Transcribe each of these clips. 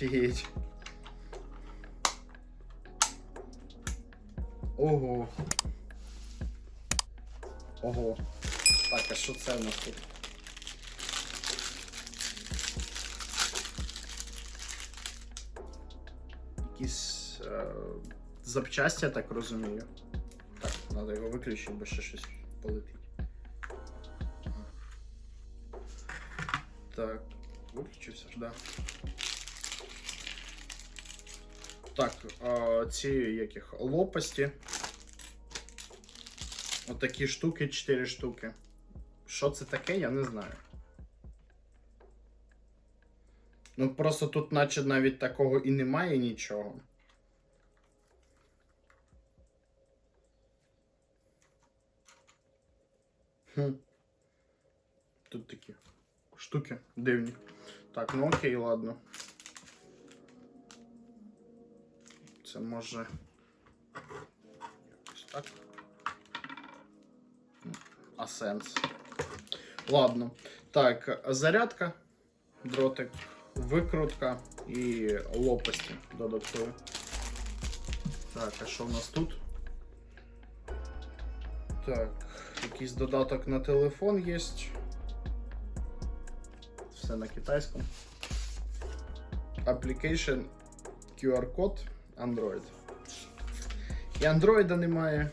Офігеть. Ого. Ого. Так, а що це у нас тут? Якісь е, запчасті, я так розумію. Так, треба його виключити, бо ще щось полетить. Так, виключився ж, да. Так, а, ці яких лопасті. Отакі штуки, 4 штуки. Що це таке, я не знаю. Ну просто тут, наче навіть такого і немає нічого. Хм. Тут такі штуки дивні. Так, ну окей, ладно. Це може. Якось так. А сенс. Ладно. Так, зарядка, дротик, викрутка і лопасті додаткові. Так, а що в нас тут? Так, якийсь додаток на телефон є. Все на китайському. Application QR-код Android. І Android немає.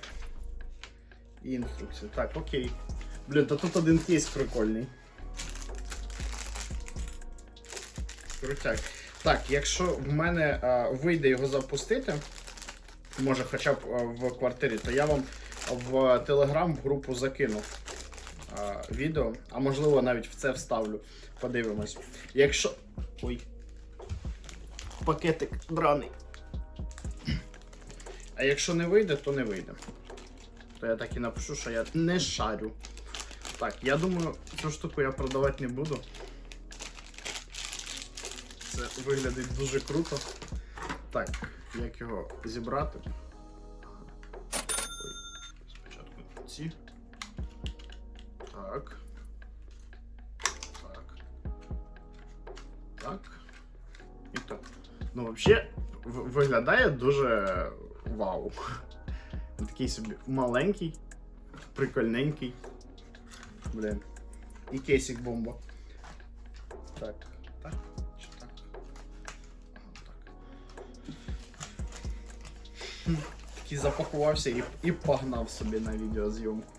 І інструкції. Так, окей. Блін, та тут один кейс прикольний. Крутяк. Так, якщо в мене а, вийде його запустити, може хоча б а, в квартирі, то я вам в Телеграм в групу закинув а, відео, а можливо навіть в це вставлю. Подивимось. Якщо. Ой. Пакетик драний. А якщо не вийде, то не вийде. То я так і напишу, що я не шарю. Так, я думаю, цю штуку я продавати не буду. Це виглядить дуже круто. Так, як його зібрати? Ой, спочатку ці. Так. Так. Так. І так. Ну, взагалі, виглядає дуже вау. Такий собі маленький, прикольненький. Блін. І кейсик бомба. Так, так, чи так? Так. Такий запакувався і, і погнав собі на відеозйомку.